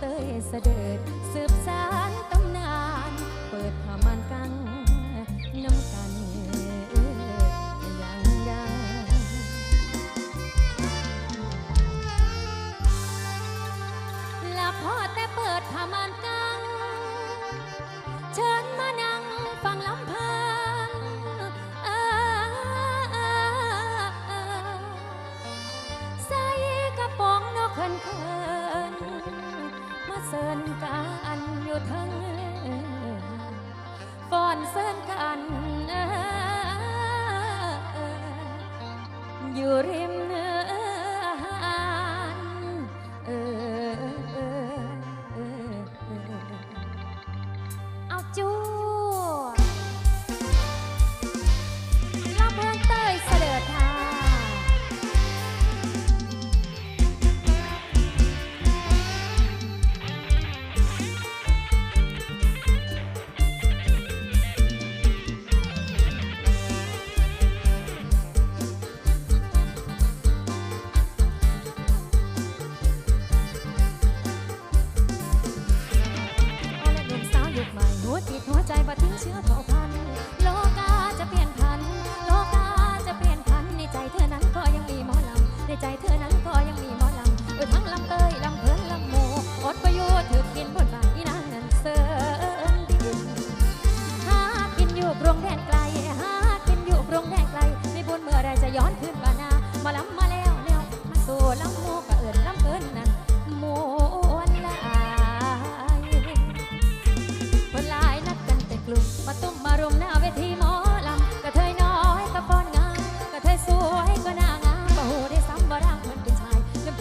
เตยเสด็จสืบสานินกันอยู่ทั้งฟอนเซินกันอยู่เรีย Chia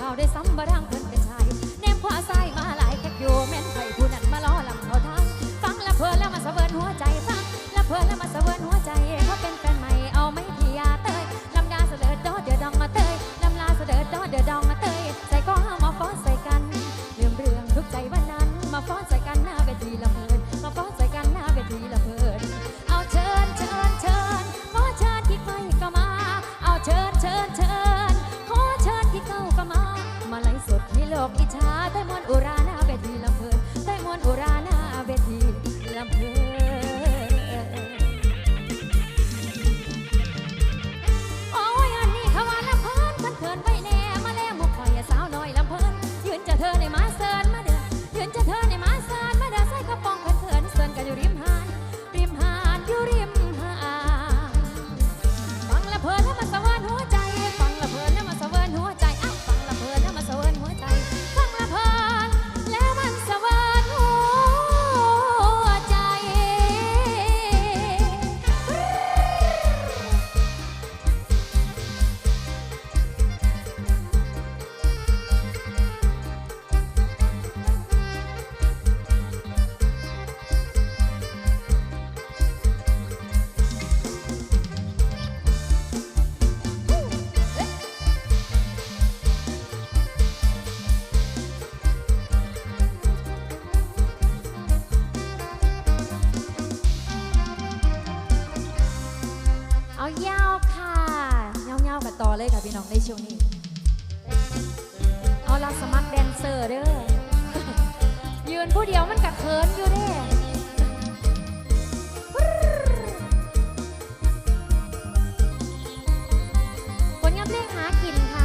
out of some barang. ช่วงนี้ เอาละสมัครแดนเซอร์เด้อ ยืนผู้เดียวมันกระเขินอยู่เด้คนกับเพลงหากินค่ะ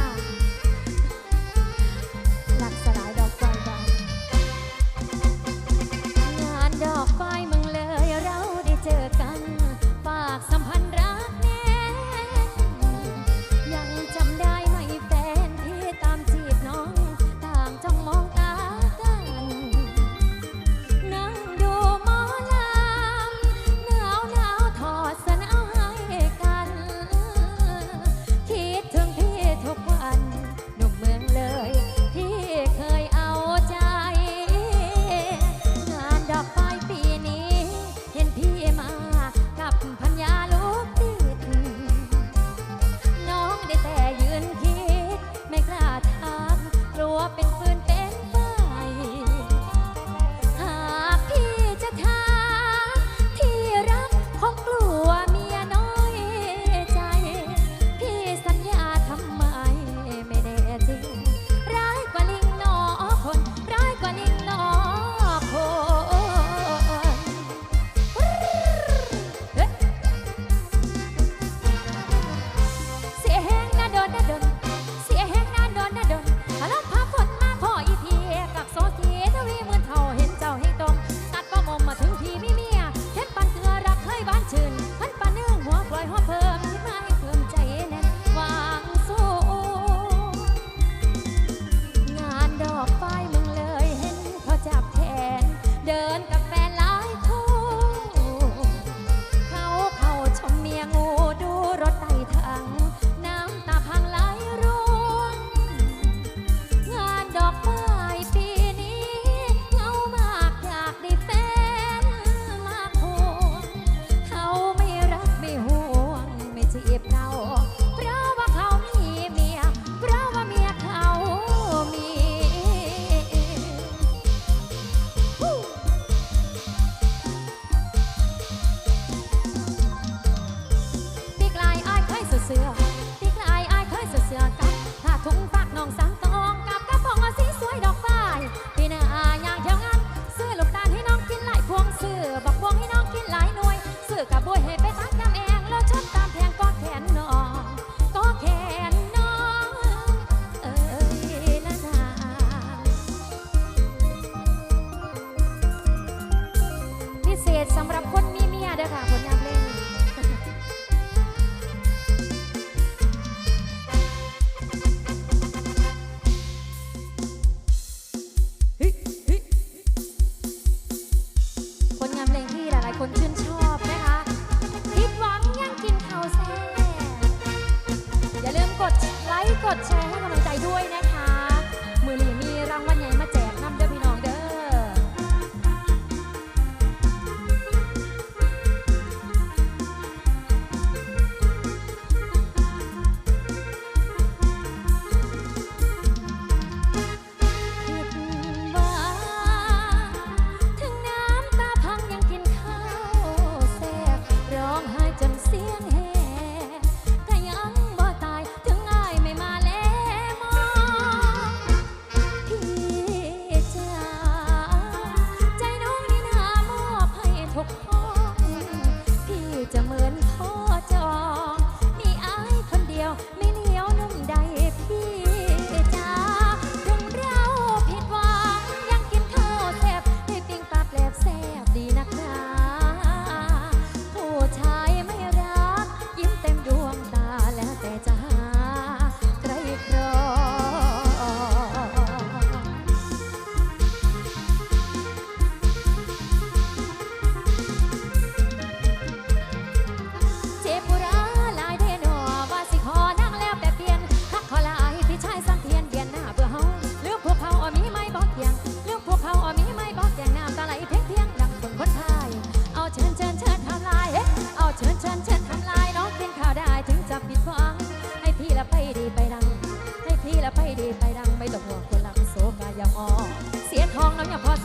ำหรับคนมีเมียเด้อค่ะคนงาน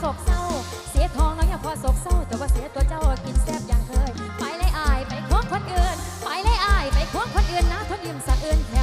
ศกเศร้า เสียทองน้อยยังพอศกเศร้า แต่ว่าเสียตัวเจ้ากินแซ่บอย่างเคย ไปเลยอายไปควงคนอื่น ไปเลยอายไปควงคนอื่นนะทนอิ่มสะอื่นเ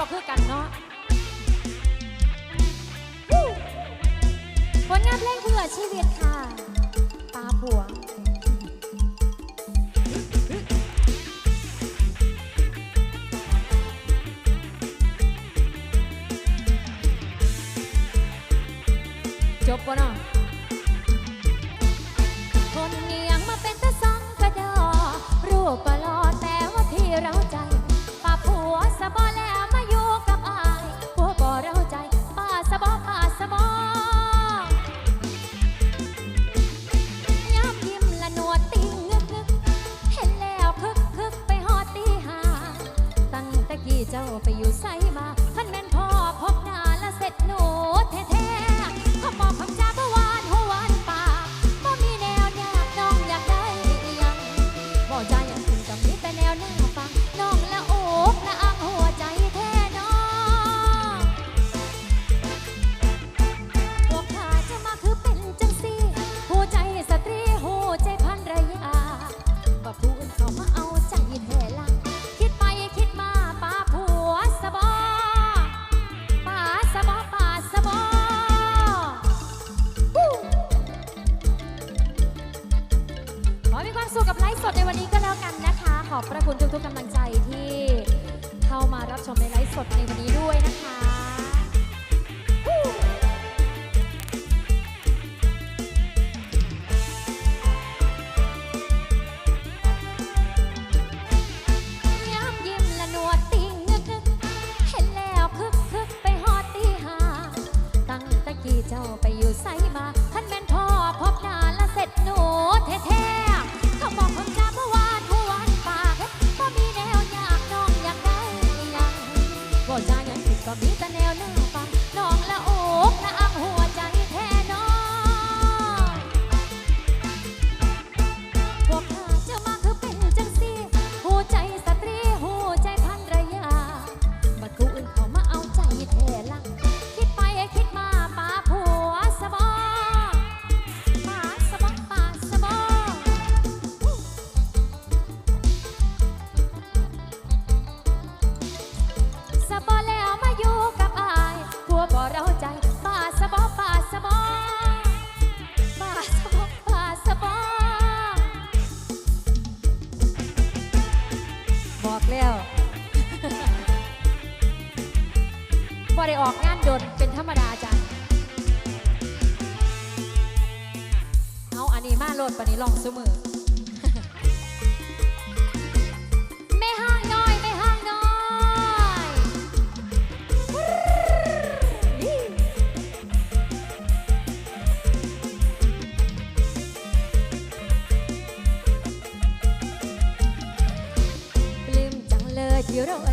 บ่คือกันเนาะผลงานเพลงเพื่อชีวิตค่ะ ตาผัว จ้าไปอยู่ไซมา เลยที่เรา